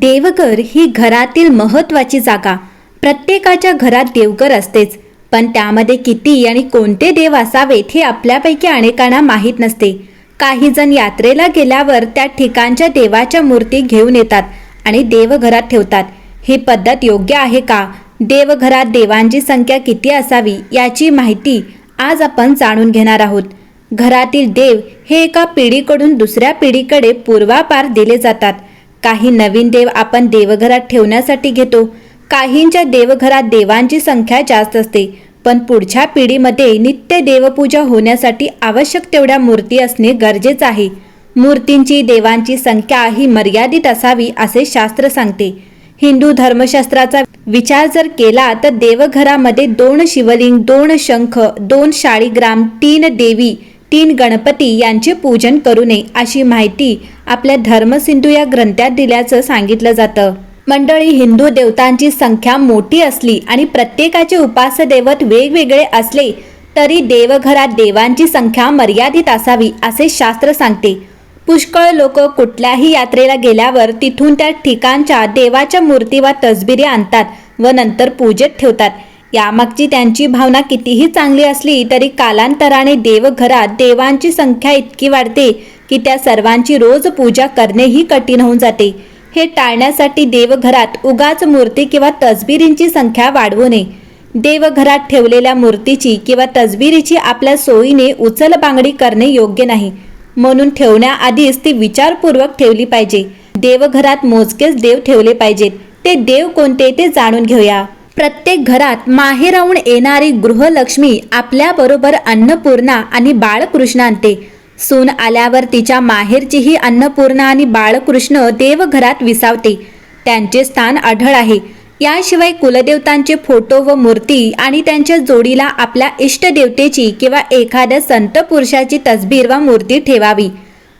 देवघर ही घरातील महत्त्वाची जागा. प्रत्येकाच्या घरात देवघर असतेच. पण त्यामध्ये किती आणि कोणते देव असावेत हे आपल्यापैकी अनेकांना माहीत नसते. काही जण यात्रेला गेल्यावर त्या ठिकाणच्या देवाच्या मूर्ती घेऊन येतात आणि देवघरात ठेवतात. ही पद्धत योग्य आहे का? देवघरात देवांची संख्या किती असावी याची माहिती आज आपण जाणून घेणार आहोत. घरातील देव हे एका पिढीकडून दुसऱ्या पिढीकडे पूर्वापार दिले जातात. काही नवीन देव आपण देवघरात ठेवण्यासाठी घेतो. काहींच्या देवघरात देवांची संख्या जास्त असते पण पुढच्या पिढीमध्ये नित्य देवपूजा होण्यासाठी आवश्यक तेवढ्या मूर्ती असणे गरजेचं आहे. मूर्तींची देवांची संख्या ही मर्यादित असावी असे शास्त्र सांगते. हिंदू धर्मशास्त्राचा विचार जर केला तर देवघरामध्ये दोन शिवलिंग दोन शंख दोन शाळीग्राम तीन देवी तीन गणपती यांचे पूजन करू नये अशी माहिती आपल्या धर्मसिंधू या ग्रंथात दिल्याचं सांगितलं जातं. मंडळी हिंदू देवतांची संख्या मोठी असली आणि प्रत्येकाचे उपासदैवत वेगवेगळे असले तरी देवघरात देवांची संख्या मर्यादित असावी असे शास्त्र सांगते. पुष्कळ लोक कुठल्याही यात्रेला गेल्यावर तिथून त्या ठिकाणच्या देवाच्या मूर्ती वा तसबिरी आणतात व नंतर पूजेत ठेवतात. यामागची त्यांची भावना कितीही चांगली असली तरी कालांतराने देवघरात देवांची संख्या इतकी वाढते की त्या सर्वांची रोज पूजा करणेही कठीण होऊन जाते. हे टाळण्यासाठी देवघरात उगाच मूर्ती किंवा तसबिरींची संख्या वाढवू नये. देवघरात ठेवलेल्या मूर्तीची किंवा तसबिरीची आपल्या सोयीने उचलबांगडी करणे योग्य नाही. म्हणून ठेवण्याआधीच ती विचारपूर्वक ठेवली पाहिजे. देवघरात मोजकेच देव ठेवले पाहिजेत. ते देव कोणते ते जाणून घेऊया. प्रत्येक घरात माहेराहून येणारी गृहलक्ष्मी आपल्याबरोबर अन्नपूर्णा आणि बाळकृष्ण आणते. सून आल्यावर तिच्या माहेरचीही अन्नपूर्णा आणि बाळकृष्ण देवघरात विसावते. त्यांचे स्थान आढळ आहे. याशिवाय कुलदेवतांचे फोटो व मूर्ती आणि त्यांच्या जोडीला आपल्या इष्टदेवतेची किंवा एखाद्या संत पुरुषाची तसबीर वा मूर्ती ठेवावी.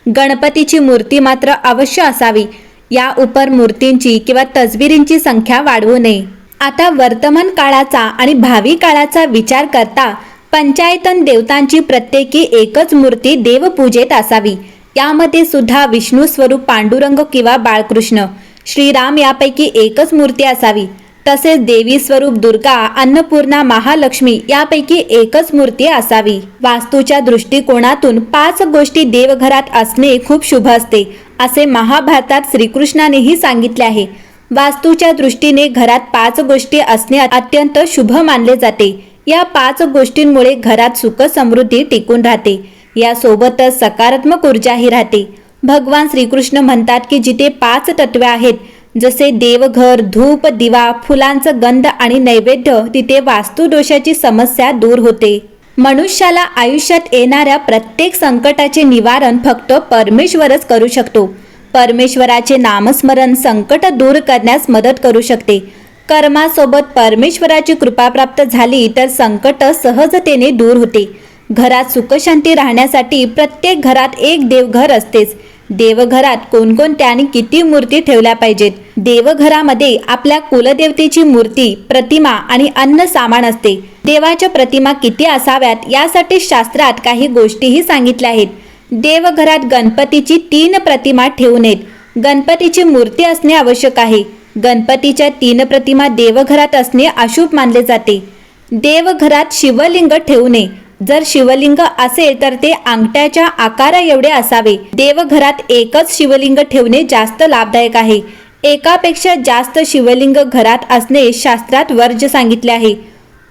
गणपतीची मूर्ती मात्र अवश्य असावी. या उपर मूर्तींची किंवा तसबिरींची संख्या वाढवू नये. आता वर्तमान काळाचा आणि भावी काळाचा विचार करता पंचायतन देवतांची प्रत्येकी एकच मूर्ती देवपूजेत असावी. यामध्ये सुद्धा विष्णू स्वरूप पांडुरंग किंवा बाळकृष्ण. श्रीराम यापैकी एकच मूर्ती असावी. तसेच देवी स्वरूप दुर्गा अन्नपूर्णा महालक्ष्मी यापैकी एकच मूर्ती असावी. वास्तूच्या दृष्टिकोनातून पाच गोष्टी देवघरात असणे खूप शुभ असते असे महाभारतात श्रीकृष्णानेही सांगितले आहे. वास्तूच्या दृष्टीने घरात पाच गोष्टी असणे अत्यंत शुभ मानले जाते. या पाच गोष्टींमुळे घरात सुख समृद्धी टिकून राहते. यासोबतच सकारात्मक ऊर्जाही राहते. भगवान श्रीकृष्ण म्हणतात की जिथे पाच तत्वे आहेत जसे देवघर धूप दिवा फुलांचं गंध आणि नैवेद्य तिथे वास्तुदोषाची समस्या दूर होते. मनुष्याला आयुष्यात येणाऱ्या प्रत्येक संकटाचे निवारण फक्त परमेश्वरच करू शकतो. परमेश्वराचे नामस्मरण संकट दूर करण्यास मदत करू शकते. कर्मासोबत परमेश्वराची कृपा प्राप्त झाली तर संकट सहजतेने दूर होते. घरात सुखशांती राहण्यासाठी प्रत्येक घरात एक देवघर असतेच. देवघरात कोणकोणत्या आणि किती मूर्ती ठेवल्या पाहिजेत? देवघरामध्ये आपल्या कुलदेवतेची मूर्ती प्रतिमा आणि अन्न सामान असते. देवाच्या प्रतिमा किती असाव्यात यासाठी शास्त्रात काही गोष्टीही सांगितल्या आहेत. देवघरात गणपतीची तीन प्रतिमा ठेवू नयेत गणपतीची मूर्ती असणे आवश्यक आहे. गणपतीच्या तीन प्रतिमा देवघरात असणे अशुभ मानले जाते. देवघरात शिवलिंग ठेवू नये. जर शिवलिंग असेल तर ते अंगठ्याच्या आकारा एवढे असावे. देवघरात एकच शिवलिंग ठेवणे जास्त लाभदायक आहे. एकापेक्षा जास्त शिवलिंग घरात असणे शास्त्रात वर्ज सांगितले आहे.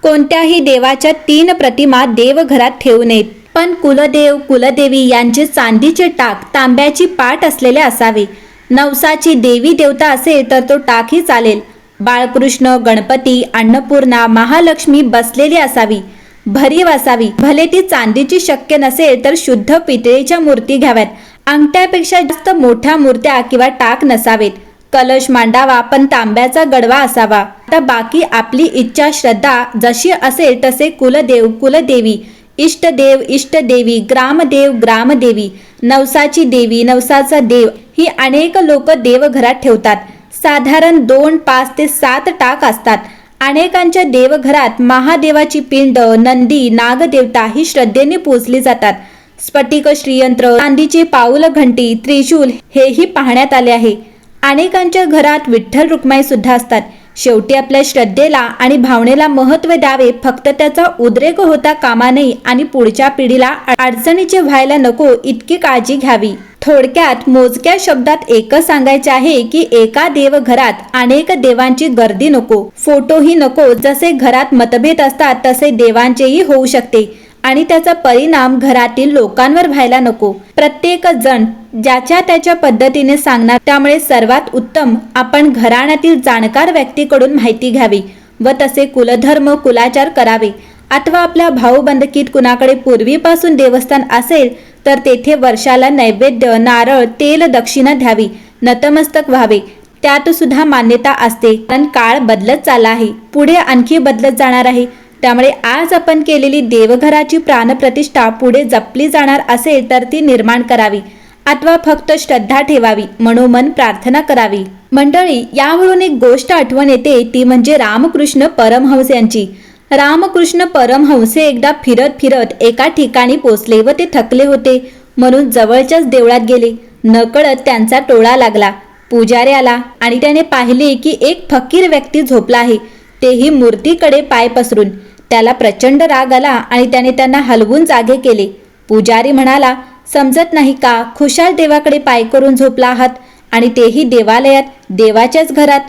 कोणत्याही देवाच्या तीन प्रतिमा देवघरात ठेवू नयेत. पण कुलदेव कुलदेवी यांचे चांदीचे टाक तांब्याची पाट असलेले असावे. नवसाची देवी देवता असेल तर तो टाकही चालेल. बाळकृष्ण गणपती अन्नपूर्णा महालक्ष्मी बसलेली असावी. भरीव असावी. भले ती चांदीची शक्य नसेल तर शुद्ध पितळेच्या मूर्ती घ्याव्यात. अंगठ्यापेक्षा जास्त मोठ्या मूर्त्या किंवा टाक नसावेत. कलश मांडावा पण तांब्याचा गडवा असावा. आता बाकी आपली इच्छा श्रद्धा जशी असेल तसे कुलदेव कुलदेवी इष्टदेव इष्टदेवी ग्रामदेव ग्रामदेवी नवसाची देवी नवसाचा देव ही अनेक लोक देवघरात ठेवतात. साधारण दोन पाच ते सात टाक असतात. अनेकांच्या देवघरात महादेवाची पिंड नंदी नागदेवता ही श्रद्धेने पूजली जातात. स्फटिक श्रीयंत्र चांदीची पाऊल घंटी त्रिशूल हेही पाहण्यात आले आहे. अनेकांच्या घरात विठ्ठल रुक्माई सुद्धा असतात. शेवटी आपल्या श्रद्धेला आणि भावनेला महत्त्व द्यावे फक्त त्याचा उद्रेक होता कामा नये आणि पुढच्या पिढीला अडचणीचे व्हायला नको इतकी काळजी घ्यावी. थोडक्यात मोजक्या शब्दात एकच सांगायचे आहे की एका देव घरात अनेक देवांची गर्दी नको फोटोही नको. जसे घरात मतभेद असतात तसे देवांचेही होऊ शकते आणि त्याचा परिणाम घरातील लोकांवर व्हायला नको. प्रत्येक जण ज्याच्या त्याच्या पद्धतीने सांगणार त्यामुळे सर्वात उत्तम आपण घराण्यातील जाणकार व्यक्तीकडून माहिती घ्यावी व तसे कुलधर्म कुलाचार करावे. अथवा आपल्या भाऊबंदकीत कुणाकडे पूर्वीपासून देवस्थान असेल तर तेथे वर्षाला नैवेद्य नारळ तेल दक्षिणा द्यावी नतमस्तक व्हावे. त्यात सुद्धा मान्यता असते. कारण काळ बदलत चालला आहे. पुढे आणखी बदलत जाणार आहे. त्यामुळे आज आपण केलेली देवघराची प्राणप्रतिष्ठा पुढे जपली जाणार असेल तर ती निर्माण करावी. अथवा फक्त श्रद्धा ठेवावी मनोमन प्रार्थना करावी. मंडळी यावरून एक गोष्ट आठवण येते ती म्हणजे रामकृष्ण परमहंस यांची. रामकृष्ण परमहंस हे एकदा फिरत फिरत एका ठिकाणी पोचले व ते थकले होते म्हणून जवळच्याच देवळात गेले. नकळत त्यांचा टोळा लागला. पुजारी आला आणि त्याने पाहिले की एक फकीर व्यक्ती झोपला आहे. तेही मूर्तीकडे पाय पसरून. त्याला प्रचंड राग आला आणि त्याने त्यांना हलवून जागे केले. पुजारी म्हणाला समजत नाही का? खुशाल देवाकडे पाय करून झोपला आहात आणि तेही देवालयात देवाच्याच घरात.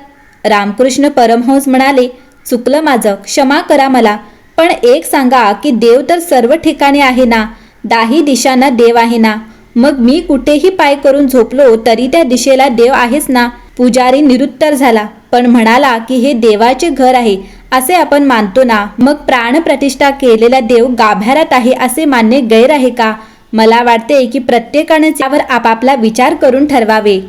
रामकृष्ण परमहंस म्हणाले चुकलं माझं क्षमा करा मला. पण एक सांगा की देव तर सर्व ठिकाणी आहे ना? दाही दिशांना देव आहे ना? मग मी कुठेही पाय करून झोपलो तरी त्या दिशेला देव आहेच ना? पुजारी निरुत्तर झाला पण म्हणाला की हे देवाचे घर आहे असे आपण मानतो ना? मग प्राणप्रतिष्ठा केलेला देव गाभाऱ्यात आहे असे मानणे गैर आहे का? मला वाटते की प्रत्येकाने त्यावर आपापला विचार करून ठरवावे.